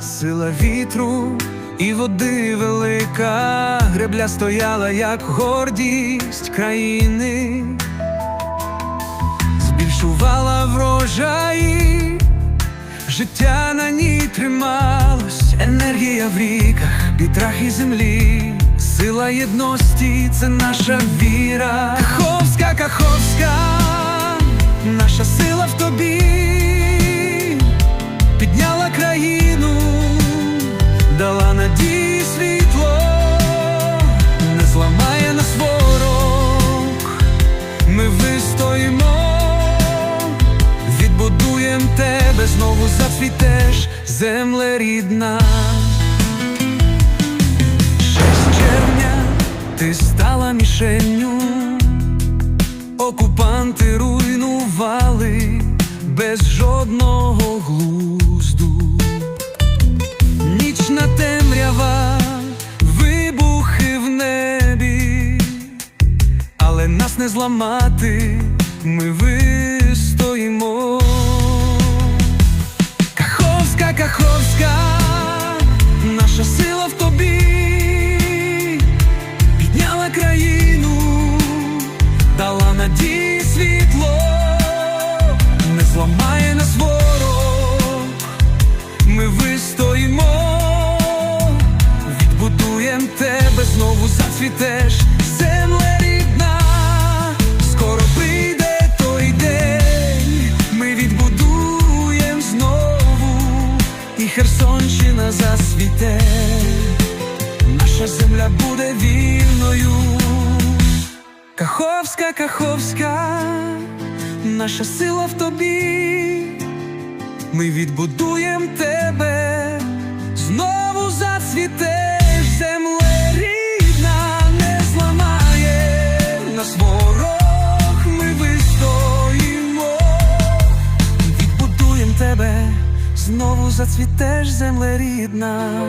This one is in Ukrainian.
сила вітру і води велика, гребля стояла, як гордість країни, збільшувала врожаї, життя на ній трималось, енергія в ріках, вітрах і землі, сила єдності це наша віра. Надії світло, не зламає нас ворог, ми вистоїмо, відбудуєм тебе, знову зацвітеш, земле рідна. 6 червня ти стала мішенню, окупанти руйнували без жодного глузду. Темрява, вибухи в небі, але нас не зламати, ми вистоїмо. Каховська, Каховська, наша сила зацвітеш, земле рідна, скоро прийде той день, ми відбудуєм знову, і Херсонщина засвіте, наша земля буде вільною. Каховська, Каховська, наша сила в тобі, ми відбудуєм тебе, знову зацвітеш земле рідна.